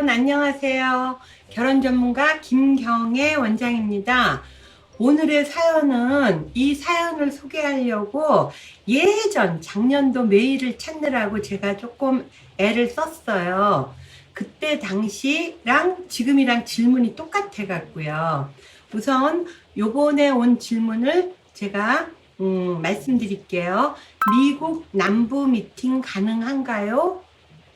여러분 안녕하세요. 결혼 전문가 김경애 원장입니다. 오늘의 사연은 이 사연을 소개하려고 예전 작년도 메일을 찾느라고 제가 조금 애를 썼어요. 그때 당시랑 지금이랑 질문이 똑같아 갖고요. 우선 요번에 온 질문을 제가 음, 말씀드릴게요. 미국 남부 미팅 가능한가요?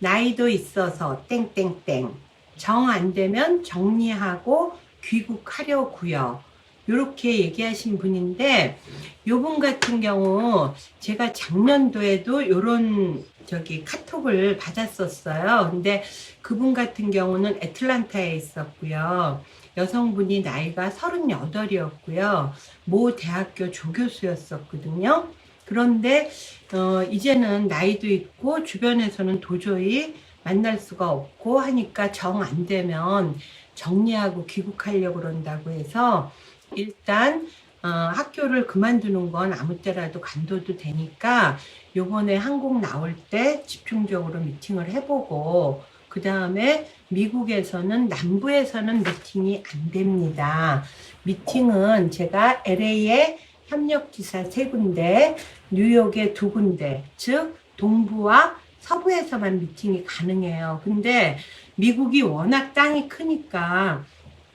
나이도 있어서 땡땡땡 정 안 되면 정리하고 귀국하려고요. 이렇게 얘기하신 분인데 요분 같은 경우 제가 작년도에도 요런 저기 카톡을 받았었어요. 근데 그분 같은 경우는 애틀란타에 있었고요. 여성분이 나이가 38이었고요. 모 대학교 조교수였었거든요. 그런데 어, 이제는 나이도 있고 주변에서는 도저히 만날 수가 없고 하니까 정 안 되면 정리하고 귀국하려고 그런다고 해서 일단 어, 학교를 그만두는 건 아무 때라도 간둬도 되니까 요번에 한국 나올 때 집중적으로 미팅을 해보고 그 다음에 미국에서는 남부에서는 미팅이 안 됩니다. 미팅은 제가 LA에 협력지사 세 군데, 뉴욕에 두 군데, 즉 동부와 서부에서만 미팅이 가능해요. 근데 미국이 워낙 땅이 크니까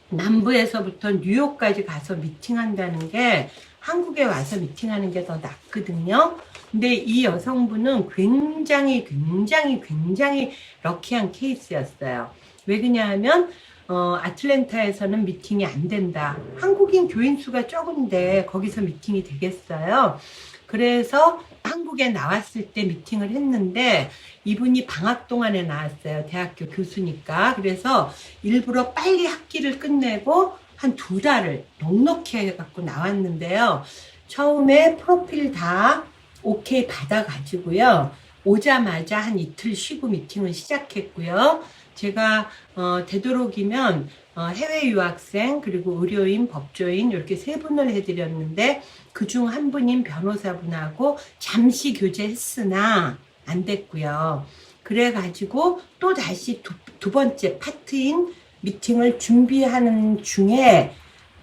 남부에서부터 뉴욕까지 가서 미팅한다는 게 한국에 와서 미팅하는 게 더 낫거든요. 근데 이 여성분은 굉장히 굉장히 굉장히 럭키한 케이스였어요. 왜 그러냐면 어, 아틀랜타에서는 미팅이 안 된다. 한국인 교인 수가 적은데 거기서 미팅이 되겠어요. 그래서 한국에 나왔을 때 미팅을 했는데 이분이 방학 동안에 나왔어요. 대학교 교수니까. 그래서 일부러 빨리 학기를 끝내고 한 두 달을 넉넉히 해갖고 나왔는데요. 처음에 프로필 다 오케이 받아가지고요. 오자마자 한 이틀 쉬고 미팅을 시작했고요. 제가 어, 되도록이면 어, 해외 유학생 그리고 의료인, 법조인 이렇게 세 분을 해드렸는데 그 중 한 분인 변호사분하고 잠시 교제했으나 안 됐고요. 그래가지고 또 다시 두, 두 번째 파트인 미팅을 준비하는 중에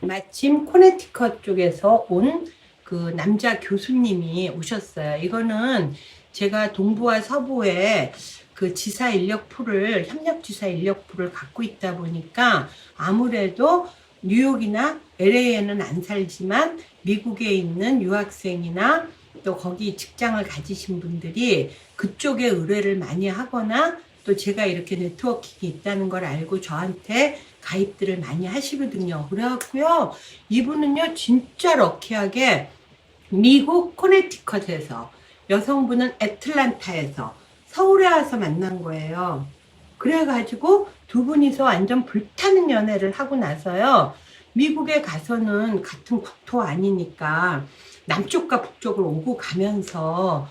마침 코네티컷 쪽에서 온 그 남자 교수님이 오셨어요. 이거는 제가 동부와 서부에 그 지사 인력풀을 협력 지사 인력풀을 갖고 있다 보니까 아무래도 뉴욕이나 LA에는 안 살지만 미국에 있는 유학생이나 또 거기 직장을 가지신 분들이 그쪽에 의뢰를 많이 하거나 또 제가 이렇게 네트워킹이 있다는 걸 알고 저한테 가입들을 많이 하시거든요. 그래갖고요, 이분은요, 진짜 럭키하게 미국 코네티컷에서 여성분은 애틀란타에서 서울에 와서 만난 거예요. 그래가지고 두 분이서 완전 불타는 연애를 하고 나서요. 미국에 가서는 같은 국토 아니니까 남쪽과 북쪽을 오고 가면서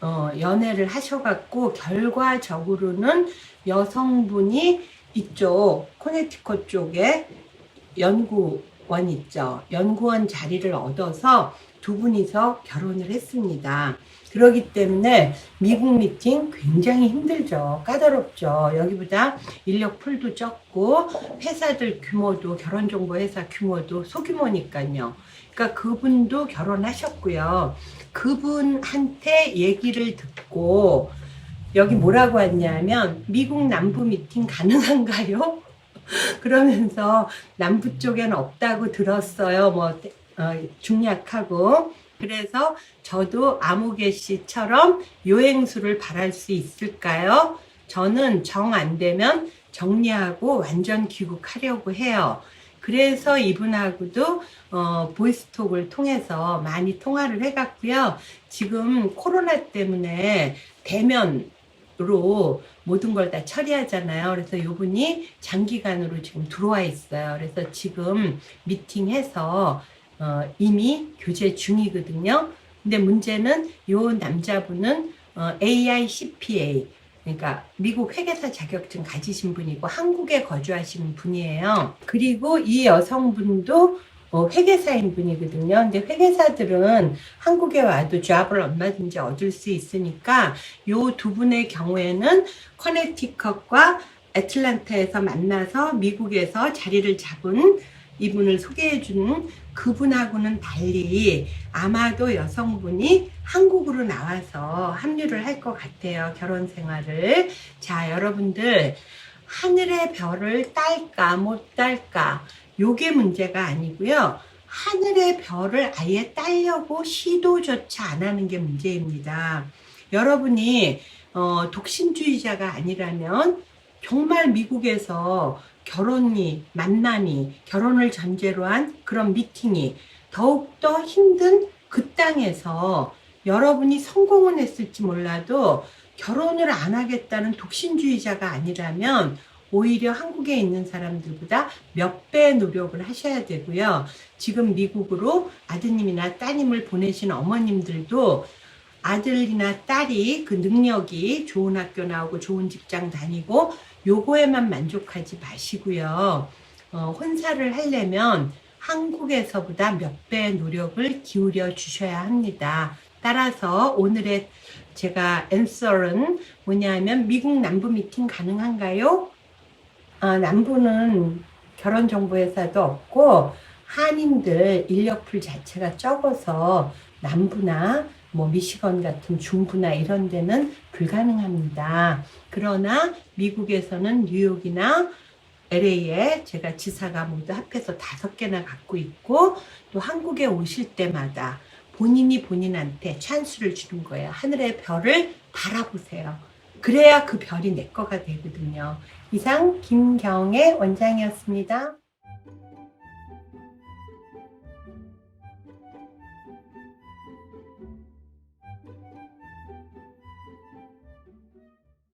어, 연애를 하셔갖고 결과적으로는 여성분이 이쪽 코네티컷 쪽에 연구원 있죠. 연구원 자리를 얻어서 두 분이서 결혼을 했습니다. 그러기 때문에 미국 미팅 굉장히 힘들죠. 까다롭죠. 여기보다 인력 풀도 적고 회사들 규모도 결혼정보 회사 규모도 소규모니까요. 그러니까 그분도 결혼하셨고요. 그분한테 얘기를 듣고 여기 뭐라고 왔냐면 미국 남부 미팅 가능한가요? 그러면서 남부 쪽엔 없다고 들었어요. 뭐 어, 중약하고 그래서 저도 아무개 씨처럼 요행수를 바랄 수 있을까요? 저는 정 안 되면 정리하고 완전 귀국하려고 해요. 그래서 이분하고도 어, 보이스톡을 통해서 많이 통화를 해갔고요. 지금 코로나 때문에 대면으로 모든 걸 다 처리하잖아요. 그래서 이분이 장기간으로 지금 들어와 있어요. 그래서 지금 미팅해서 어, 이미 교제 중이거든요. 근데 문제는 요 남자분은 어, AICPA 그러니까 미국 회계사 자격증 가지신 분이고 한국에 거주하시는 분이에요. 그리고 이 여성분도 어, 회계사인 분이거든요. 근데 회계사들은 한국에 와도 잡을 얼마든지 얻을 수 있으니까 요 두 분의 경우에는 커네티컷과 애틀란타에서 만나서 미국에서 자리를 잡은 이분을 소개해 주는 그분하고는 달리 아마도 여성분이 한국으로 나와서 합류를 할 것 같아요. 결혼 생활을. 자, 여러분들 하늘의 별을 딸까 못 딸까 요게 문제가 아니고요. 하늘의 별을 아예 딸려고 시도조차 안 하는 게 문제입니다. 여러분이 어, 독신주의자가 아니라면 정말 미국에서 결혼이, 만남이, 결혼을 전제로 한 그런 미팅이 더욱더 힘든 그 땅에서 여러분이 성공은 했을지 몰라도 결혼을 안 하겠다는 독신주의자가 아니라면 오히려 한국에 있는 사람들보다 몇배 노력을 하셔야 되고요. 지금 미국으로 아드님이나 따님을 보내신 어머님들도 아들이나 딸이 그 능력이 좋은 학교 나오고 좋은 직장 다니고 요거에만 만족하지 마시고요. 어, 혼사를 하려면 한국에서보다 몇배 노력을 기울여 주셔야 합니다. 따라서 오늘의 제가 앤서는 뭐냐면 미국 남부 미팅 가능한가요? 아, 남부는 결혼 정보 회사도 없고 한인들 인력풀 자체가 적어서 남부나 뭐 미시건 같은 중부나 이런 데는 불가능합니다. 그러나 미국에서는 뉴욕이나 LA에 제가 지사가 모두 합해서 다섯 개나 갖고 있고 또 한국에 오실 때마다 본인이 본인한테 찬스를 주는 거예요. 하늘의 별을 바라보세요. 그래야 그 별이 내 거가 되거든요. 이상 김경의 원장이었습니다.